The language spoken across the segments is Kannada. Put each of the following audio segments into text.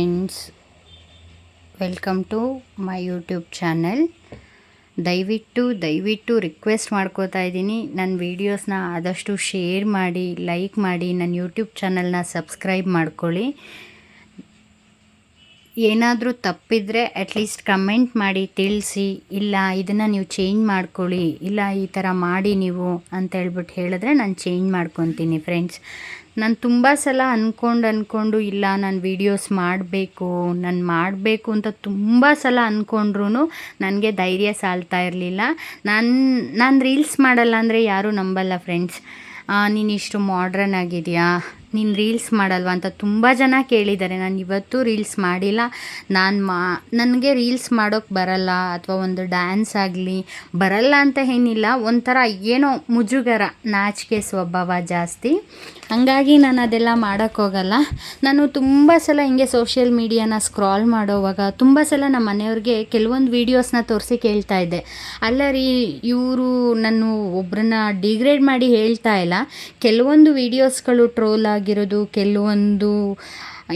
Friends, welcome to my YouTube channel. ದಯವಿಟ್ಟು ದಯವಿಟ್ಟು ರಿಕ್ವೆಸ್ಟ್ ಮಾಡ್ಕೋತಾ ಇದ್ದೀನಿ. ನನ್ನ ವೀಡಿಯೋಸ್ನ ಆದಷ್ಟು ಶೇರ್ ಮಾಡಿ, ಲೈಕ್ ಮಾಡಿ, ನನ್ನ ಯೂಟ್ಯೂಬ್ ಚಾನಲ್ನ ಸಬ್ಸ್ಕ್ರೈಬ್ ಮಾಡ್ಕೊಳ್ಳಿ. ಏನಾದರೂ ತಪ್ಪಿದರೆ ಅಟ್ಲೀಸ್ಟ್ ಕಮೆಂಟ್ ಮಾಡಿ, ತಿಳಿಸಿ, ಇಲ್ಲ, ಇದನ್ನು ನೀವು ಚೇಂಜ್ ಮಾಡ್ಕೊಳ್ಳಿ, ಇಲ್ಲ ಈ ಥರ ಮಾಡಿ ನೀವು ಅಂತ ಹೇಳ್ಬಿಟ್ಟು ಹೇಳಿದ್ರೆ ನಾನು ಚೇಂಜ್ ಮಾಡ್ಕೊತೀನಿ ಫ್ರೆಂಡ್ಸ್ ನಾನು ತುಂಬ ಸಲ ಅಂದ್ಕೊಂಡು ಅಂದ್ಕೊಂಡು ಇಲ್ಲ, ನಾನು ವೀಡಿಯೋಸ್ ಮಾಡಬೇಕು, ನಾನು ಮಾಡಬೇಕು ಅಂತ ತುಂಬ ಸಲ ಅಂದ್ಕೊಂಡ್ರೂ ನನಗೆ ಧೈರ್ಯ ಸಾಲ್ತಾ ಇರಲಿಲ್ಲ. ನಾನು ನಾನು ರೀಲ್ಸ್ ಮಾಡಲ್ಲ ಅಂದರೆ ಯಾರೂ ನಂಬಲ್ಲ ಫ್ರೆಂಡ್ಸ್ ನೀನು ಇಷ್ಟು ಮಾಡ್ರನ್ ಆಗಿದೆಯಾ? ನೀನು ರೀಲ್ಸ್ ಮಾಡಲ್ವಾ ಅಂತ ತುಂಬ ಜನ ಕೇಳಿದ್ದಾರೆ. ನಾನು ಇವತ್ತು ರೀಲ್ಸ್ ಮಾಡಿಲ್ಲ. ನಾನು ಮಾ, ನನಗೆ ರೀಲ್ಸ್ ಮಾಡೋಕ್ಕೆ ಬರಲ್ಲ ಅಥವಾ ಒಂದು ಡ್ಯಾನ್ಸ್ ಆಗಲಿ ಬರಲ್ಲ ಅಂತ ಏನಿಲ್ಲ. ಒಂಥರ ಏನೋ ಮುಜುಗರ, ನಾಚಿಕೆ ಸ್ವಭಾವ ಜಾಸ್ತಿ. ಹಾಗಾಗಿ ನಾನು ಅದೆಲ್ಲ ಮಾಡೋಕ್ಕೋಗಲ್ಲ ನಾನು ತುಂಬ ಸಲ ಹಿಂಗೆ ಸೋಷಿಯಲ್ ಮೀಡಿಯಾನ ಸ್ಕ್ರಾಲ್ ಮಾಡೋವಾಗ ತುಂಬ ಸಲ ನಮ್ಮ ಮನೆಯವ್ರಿಗೆ ಕೆಲವೊಂದು ವೀಡಿಯೋಸ್ನ ತೋರಿಸಿ ಕೇಳ್ತಾ ಇದ್ದೆ. ಅಲ್ಲ ರೀ, ಇವರು ನಾನು ಒಬ್ಬರನ್ನ ಡಿಗ್ರೇಡ್ ಮಾಡಿ ಹೇಳ್ತಾ ಇಲ್ಲ. ಕೆಲವೊಂದು ವೀಡಿಯೋಸ್ಗಳು ಟ್ರೋಲ್ ಆಗಿರೋದು, ಕೆಲವೊಂದು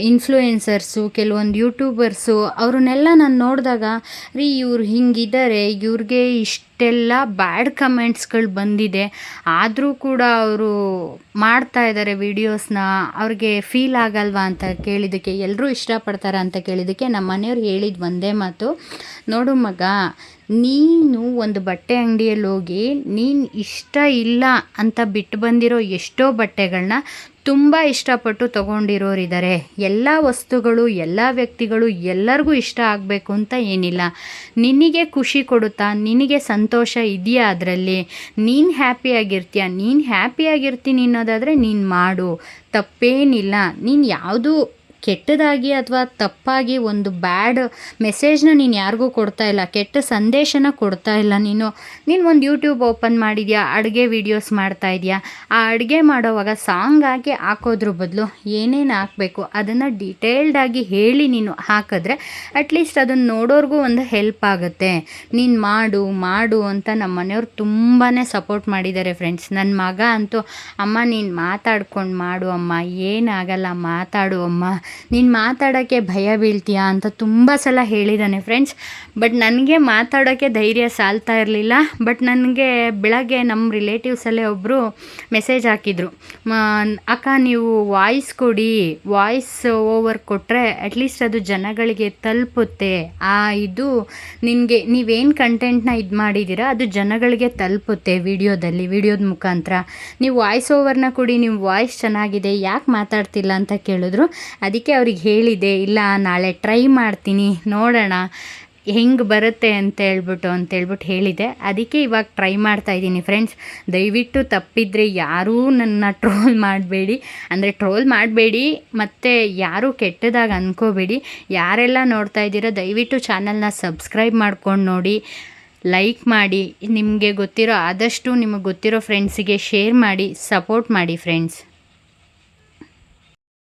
ಇನ್ಫ್ಲೂಯೆನ್ಸರ್ಸು ಕೆಲವೊಂದು ಯೂಟ್ಯೂಬರ್ಸು ಅವ್ರನ್ನೆಲ್ಲ ನಾನು ನೋಡಿದಾಗ, ರೀ ಇವ್ರು ಹಿಂಗಿದ್ದಾರೆ ಇವ್ರಿಗೆ ಇಷ್ಟೆಲ್ಲ ಬ್ಯಾಡ್ ಕಮೆಂಟ್ಸ್ಗಳು ಬಂದಿದೆ. ಆದರೂ ಕೂಡ ಅವರು ಮಾಡ್ತಾ ಇದ್ದಾರೆ ವೀಡಿಯೋಸ್ನ ಅವ್ರಿಗೆ ಫೀಲ್ ಆಗಲ್ವಾ ಅಂತ ಕೇಳಿದ್ದಕ್ಕೆ ಎಲ್ಲರೂ ಇಷ್ಟಪಡ್ತಾರೆ ಅಂತ ಕೇಳಿದ್ದಕ್ಕೆ ನಮ್ಮ ಮನೆಯವ್ರು ಹೇಳಿದ ಒಂದೇ ಮಾತು. ನೋಡು ಮಗ, ನೀನು ಒಂದು ಬಟ್ಟೆ ಅಂಗಡಿಯಲ್ಲಿ ಹೋಗಿ, ನೀನು ಇಷ್ಟ ಇಲ್ಲ ಅಂತ ಬಿಟ್ಟು ಬಂದಿರೋ ಎಷ್ಟೋ ಬಟ್ಟೆಗಳನ್ನ ತುಂಬ ಇಷ್ಟಪಟ್ಟು ತೊಗೊಂಡಿರೋರಿದ್ದಾರೆ ಎಲ್ಲ ವಸ್ತುಗಳು, ಎಲ್ಲ ವ್ಯಕ್ತಿಗಳು ಎಲ್ಲರಿಗೂ ಇಷ್ಟ ಆಗಬೇಕು ಅಂತ ಏನಿಲ್ಲ. ನಿನಗೆ ಖುಷಿ ಕೊಡುತ್ತಾ? ನಿನಗೆ ಸಂತೋಷ ಇದೆಯಾ ಅದರಲ್ಲಿ? ನೀನು ಹ್ಯಾಪಿಯಾಗಿರ್ತೀಯ ನೀನು ಹ್ಯಾಪಿಯಾಗಿರ್ತೀನಿ ಅನ್ನೋದಾದರೆ ನೀನು ಮಾಡು. ತಪ್ಪೇನಿಲ್ಲ. ನೀನು ಯಾವುದು ಕೆಟ್ಟದಾಗಿ ಅಥವಾ ತಪ್ಪಾಗಿ ಒಂದು ಬ್ಯಾಡ್ ಮೆಸೇಜ್ನ ನೀನು ಯಾರಿಗೂ ಕೊಡ್ತಾ ಇಲ್ಲ, ಕೆಟ್ಟ ಸಂದೇಶನ ಕೊಡ್ತಾ ಇಲ್ಲ ನೀನು. ನೀನು ಒಂದು ಯೂಟ್ಯೂಬ್ ಓಪನ್ ಮಾಡಿದ್ಯಾ, ಅಡುಗೆ ವೀಡಿಯೋಸ್ ಮಾಡ್ತಾ ಇದೆಯಾ? ಆ ಅಡುಗೆ ಮಾಡೋವಾಗ ಸಾಂಗ್ ಹಾಕಿ ಹಾಕೋದ್ರ ಬದಲು ಏನೇನು ಹಾಕಬೇಕು ಅದನ್ನು ಡೀಟೇಲ್ಡಾಗಿ ಹೇಳಿ ನೀನು ಹಾಕಿದ್ರೆ ಅಟ್ಲೀಸ್ಟ್ ಅದನ್ನು ನೋಡೋರ್ಗೂ ಒಂದು ಹೆಲ್ಪ್ ಆಗುತ್ತೆ. ನೀನು ಮಾಡು ಮಾಡು ಅಂತ ನಮ್ಮ ಮನೆಯವ್ರು ತುಂಬಾ ಸಪೋರ್ಟ್ ಮಾಡಿದ್ದಾರೆ ಫ್ರೆಂಡ್ಸ್ ನನ್ನ ಮಗ ಅಂತೂ, ಅಮ್ಮ ನೀನು ಮಾತಾಡ್ಕೊಂಡು ಮಾಡು ಅಮ್ಮ ಏನಾಗಲ್ಲ ಮಾತಾಡು ಅಮ್ಮ. ನೀನು ಮಾತಾಡೋಕ್ಕೆ ಭಯ ಬೀಳ್ತೀಯಾ ಅಂತ ತುಂಬ ಸಲ ಹೇಳಿದ್ದಾನೆ ಫ್ರೆಂಡ್ಸ್ ಬಟ್ ನನಗೆ ಮಾತಾಡೋಕ್ಕೆ ಧೈರ್ಯ ಸಾಲ್ತಾ ಇರಲಿಲ್ಲ. ಬಟ್ ನನಗೆ ಬೆಳಗ್ಗೆ ನಮ್ಮ ರಿಲೇಟಿವ್ಸಲ್ಲೇ ಒಬ್ಬರು ಮೆಸೇಜ್ ಹಾಕಿದರು. ಅಕ್ಕ ನೀವು ವಾಯ್ಸ್ ಕೊಡಿ. ವಾಯ್ಸ್ ಓವರ್ ಕೊಟ್ಟರೆ ಅಟ್ಲೀಸ್ಟ್ ಅದು ಜನಗಳಿಗೆ ತಲುಪುತ್ತೆ. ಆ, ಇದು ನಿನಗೆ, ನೀವೇನು ಕಂಟೆಂಟ್ನ ಇದು ಮಾಡಿದ್ದೀರಾ ಅದು ಜನಗಳಿಗೆ ತಲುಪುತ್ತೆ ವಿಡಿಯೋದಲ್ಲಿ, ವಿಡಿಯೋದ ಮುಖಾಂತರ. ನೀವು ವಾಯ್ಸ್ ಓವರ್ನ ಕೊಡಿ ನಿಮ್ಮ ವಾಯ್ಸ್ ಚೆನ್ನಾಗಿದೆ, ಯಾಕೆ ಮಾತಾಡ್ತಿಲ್ಲ ಅಂತ ಕೇಳಿದ್ರು. ಅದಕ್ಕೆ ಅವ್ರಿಗೆ ಹೇಳಿದೆ, ಇಲ್ಲ, ನಾಳೆ ಟ್ರೈ ಮಾಡ್ತೀನಿ, ನೋಡೋಣ, ಹೆಂಗೆ ಬರುತ್ತೆ ಅಂತ ಹೇಳ್ಬಿಟ್ಟು ಅಂತೇಳ್ಬಿಟ್ಟು ಹೇಳಿದೆ. ಅದಕ್ಕೆ ಇವಾಗ ಟ್ರೈ ಮಾಡ್ತಾ ಇದ್ದೀನಿ ಫ್ರೆಂಡ್ಸ್ ದಯವಿಟ್ಟು ತಪ್ಪಿದರೆ ಯಾರೂ ನನ್ನ ಟ್ರೋಲ್ ಮಾಡಬೇಡಿ. ಅಂದರೆ ಟ್ರೋಲ್ ಮಾಡಬೇಡಿ, ಮತ್ತು ಯಾರೂ ಕೆಟ್ಟದಾಗಿ ಅಂದ್ಕೋಬೇಡಿ ಯಾರೆಲ್ಲ ನೋಡ್ತಾ ಇದ್ದೀರೋ, ದಯವಿಟ್ಟು ಚಾನಲ್ನ ಸಬ್ಸ್ಕ್ರೈಬ್ ಮಾಡ್ಕೊಂಡು ನೋಡಿ ಲೈಕ್ ಮಾಡಿ. ನಿಮಗೆ ಗೊತ್ತಿರೋ, ಆದಷ್ಟು ನಿಮಗೆ ಗೊತ್ತಿರೋ ಫ್ರೆಂಡ್ಸಿಗೆ ಶೇರ್ ಮಾಡಿ ಸಪೋರ್ಟ್ ಮಾಡಿ ಫ್ರೆಂಡ್ಸ್